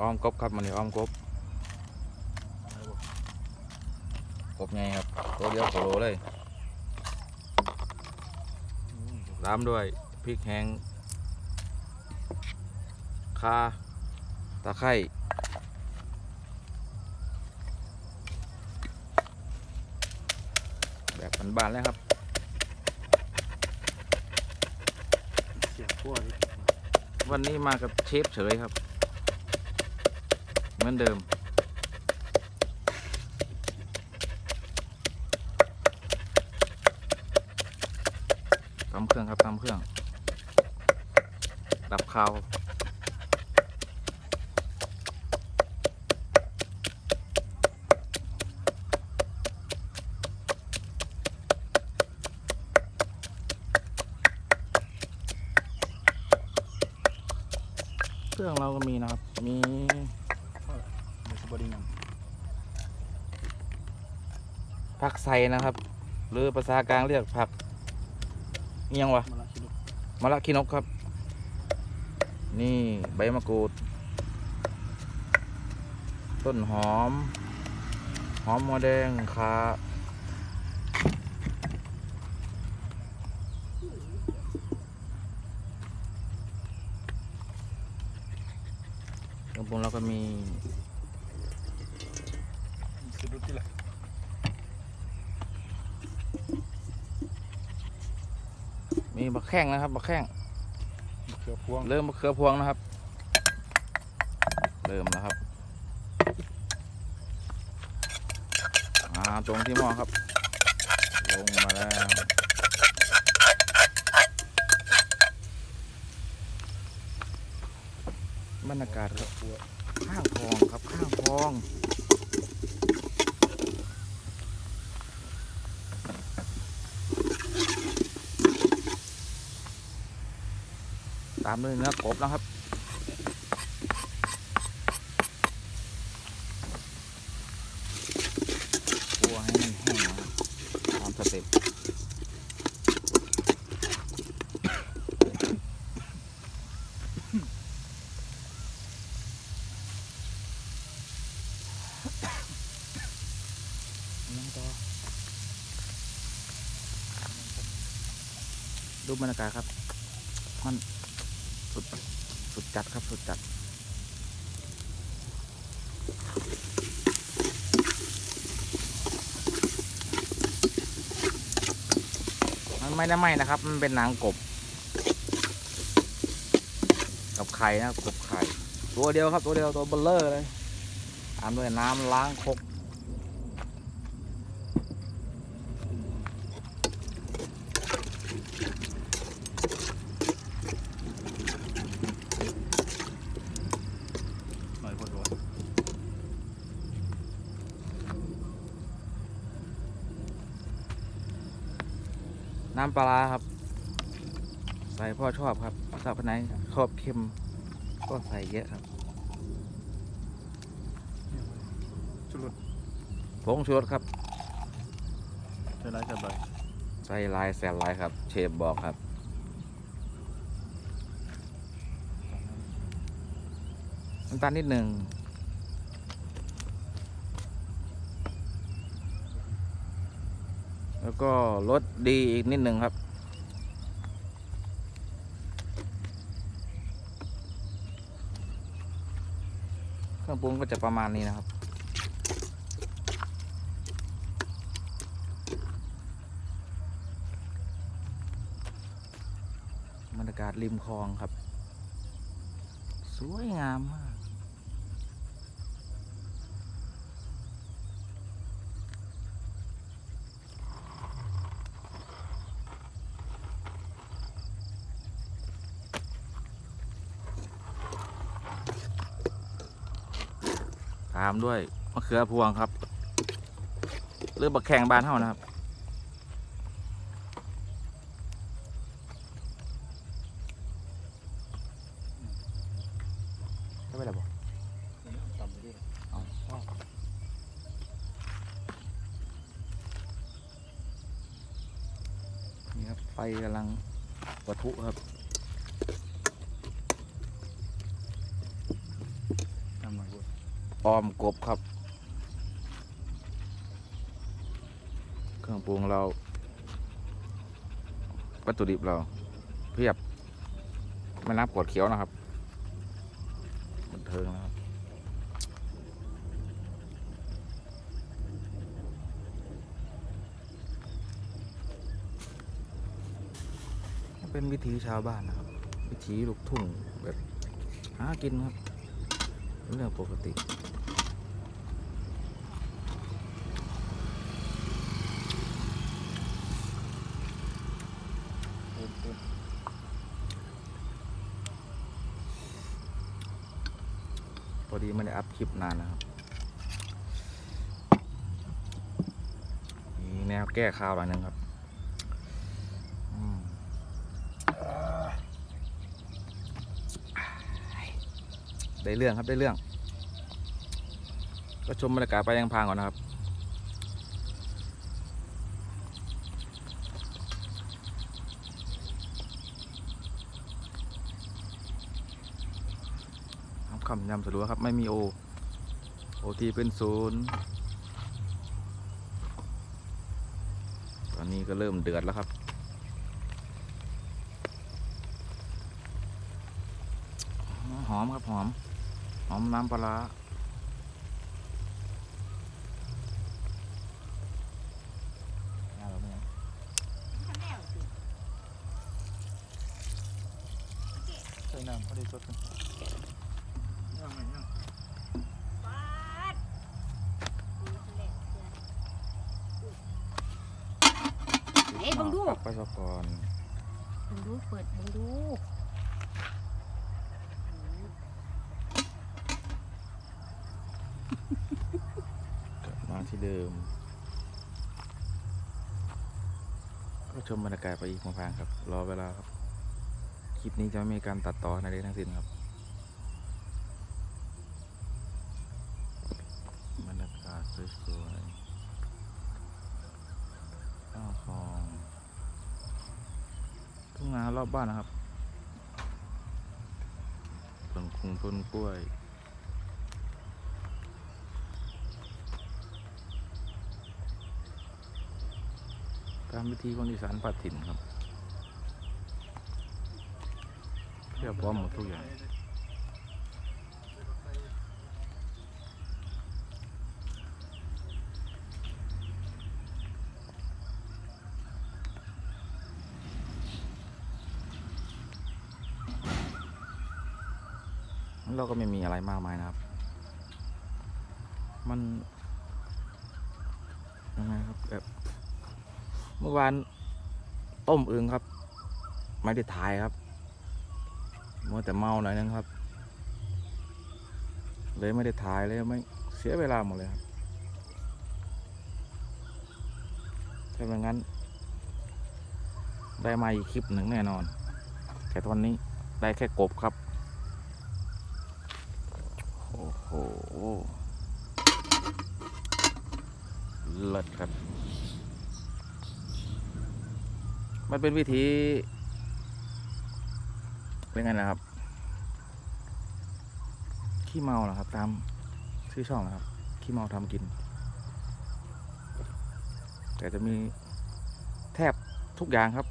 อ้อมกบครับมันนี่อ้อมกบกบไงครับตัวเดียวโคโลเลยตามด้วยพริกแห้งข่าตะไคร้แบบบานๆเลยครับเสียงพวกนี้วันนี้มากับเชฟเฉยครับเห มือนเดิมตำเครื่องครับตำเครื่อง ดับคาวเครื่องเราก็มีนะครับ มี เดี๋ยวสบดีงาม ผักใสนะครับ หรือภาษากลางเรียกผักอิหยังวะมาละคีนกครับ นี่ใบมะกรูด ต้นหอม หอมหัวแดงขาเครื่องปรุงเราก็มีคิดดูที่ละ มีบักแข้งนะครับบักแข้งเขือพวงเริ่มมะเขือพวงนะครับ เริ่มแล้วครับอ่าตรงที่หม้อครับ ลงมาแล้วบรรยากาศครับพวงข้างคลองครับข้างคลอง ตามด้วยเนื้อกบนะครับ คั่วให้มันแห้งนะตามสเต็ปดูบรรยากาศครับ มันสุด สุด จัดครับสุดจัดมันไม่ได้ไหมนะครับ มันเป็นหนังกบ กับไข่นะกบไข่ ตัวเดียวครับตัวเดียวตัวเบลเลอร์เลยตามด้วยน้ำล้างครก หน่อยพอดว น้ำปลาร้าครับ ใส่พ่อชอบครับถ้าคนไหนชอบเค็มก็ใส่เยอะครับชุดผงชูรสครับ ใช้ไรใช้ใบใส่ลายแสนลายครับ เชฟบอกครับ น้ำตาลนิดหนึ่ง แล้ว ก็รสดีอีกนิดหนึ่งครับ เครื่องปรุงก็จะประมาณนี้นะครับบรรยากาศริมคลองครับ สวยงามมาก ตามด้วยมะเขือพวงครับหรือบักแข่งบานเท่านะครับใช่ไหมล่ะบอกต่ำไปด้วยเอานี่ครับไฟกำลังปะทุครับ ต่ำ ออมกบครับ เครื่องปรุงเรา วัตถุดิบเราเพียบไม่นับกดเขียวนะครับ บันเทิงนะครับเป็นวิถีชาวบ้านนะครับ วิถีลูกทุ่งแบบหากินครับ เรื่องปกติ เพิ่มเพิ่ม พ อดีไม่ได้อัพคลิปนานนะครับมีแนวแก้ข่าวหน่อยหนึงครับได้เรื่องครับได้เรื่อง ก็ชมบรรยากาศไปยังพางก่อนนะครับ คำคำยำสรุปครับ ไม่มีโอ โอทีเป็นศูนย์ตอนนี้ก็เริ่มเดือดแล้วครับ หอมครับหอม หอมน้ำปลาร้าน่าเราไม่ยังใส่น้ำพอดีสดกันยังไงยัง เอ๊ะเบิ่งดูปักไปซะก่อนมึงดูเปิดมึงดูกลับมาที่เดิม ก็ชมบรรยากาศไปอีกพางๆครับ รอเวลาครับ คลิปนี้จะไม่มีการตัดต่อในใดทั้งสิ้นครับ บรรยากาศสวยๆข้าวคลองทุ่งนาร อบบ้านนะครับต้นคงต้นกล้วยตามวิธีคนอีสานปัดถิ่นครับเรียบพร้อมหมดทุกอย่าง เราก็ไม่มีอะไรมากมายนะครับ มันยังไงครับแบบเมื่อวานต้มอึงครับ ไม่ได้ถ่ายครับมัวแต่เมาหน่อยนึงครับ เลยไม่ได้ถ่ายเลยไม่เสียเวลาหมดเลยครับถ้าไม่งั้น ได้มาอีกคลิปหนึ่งแน่นอน แต่ตอนนี้ได้แค่กบครับ โอ้โหเลิศครับ มันเป็นวิธีเป็นไงนะครับ ขี้เมาเหรอครับ ตามชื่อช่องนะครับ ขี้เมาทำกิน แต่จะมีแทบทุกอย่างครับ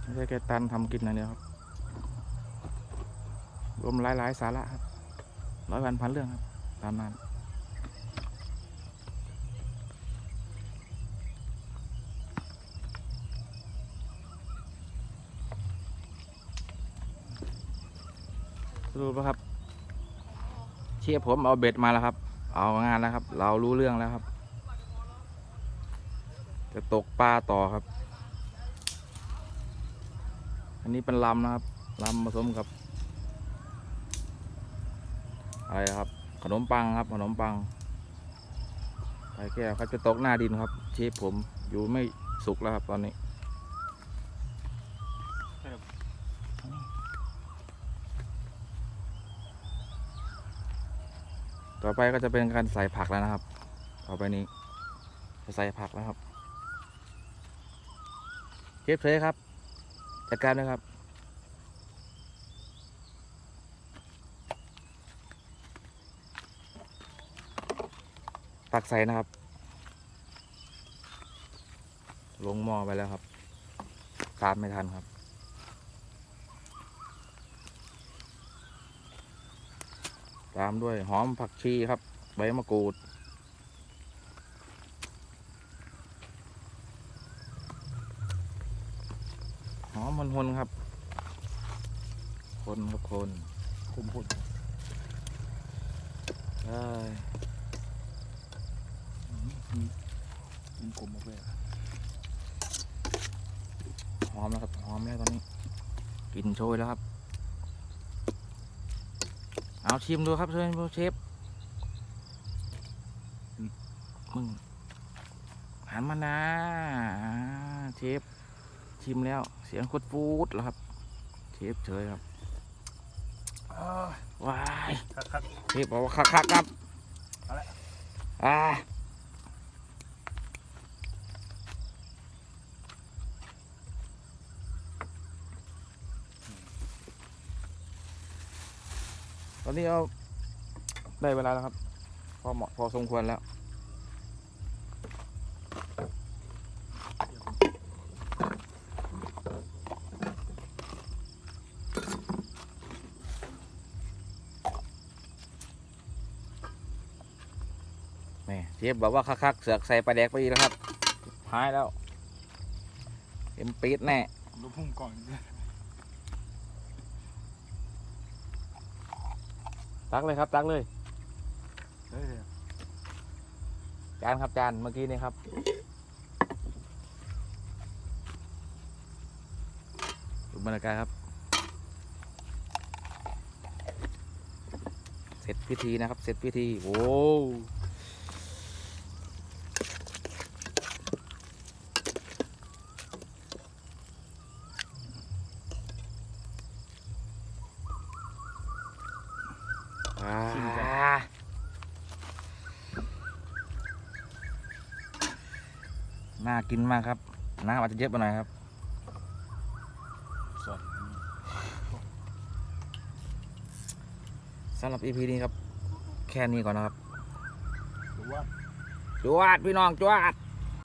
ไม่ใช่แค่ตันทำกินอย่างเดียวครับรวมหลาย ๆ สาระครับ ร้อยวันพันเรื่องครับ ตามนั้นสรุปแล้วครับ เชียผมเอาเบ็ดมาแล้วครับ เอางานแล้วครับ เรารู้เรื่องแล้วครับ จะตกปลาต่อครับ อันนี้เป็นลำนะครับลำผสมกับ อะไรครับ ขนมปังครับ ขนมปังไข่แก้วครับจะตกหน้าดินครับ เชฟผมอยู่ไม่สุกแล้วครับตอนนี้ต่อไปก็จะเป็นการใส่ผักแล้วนะครับ ต่อไปนี้จะใส่ผักแล้วครับเชฟเทครับจัดการด้วยครับ ตักใส่นะครับ ลงหม้อไปแล้วครับตามไม่ทันครับ ตามด้วยหอมผักชีครับ ใบมะกรูด หอมมันหนครับ คนครับคนคมพดเอ้ ยกินกลมออกเลยหอมแล้วครับหอมแล้วตอนนี้กลิ่นโชยแล้วครับ เอาชิมดูครับเชฟเชฟมึงหันมานะอ่าเชฟชิมแล้ว เสียงโคตรฟูดแล้วครับ เชฟเฉยครับว้ายเชฟบอกว่าคักๆครับเอาละ อ่า ตอนนี้เอาได้เวลาแล้วครับ พอเหมาะพอสมควรแล้วแหม่เชฟบอกว่าคักๆเสือกใส่ปลาแดกไปอีกแล้วครับหายแล้วเต็มปีดแน่ลูกพุ่งก่อน ตักเลยครับ ตักเลยเฮ้ยจานครับจานเมื่อกี้นี่ครับดูบรรยากาศครับ เสร็จพิธีนะครับ เสร็จพิธี โอ้อ่า น่ากินมากครับ น้ำอาจจะเยอะไปหน่อยครับสดสำหรับ EP นี้ครับ แค่นี้ก่อนนะครับหรือว่าจวดพี่น้องจวด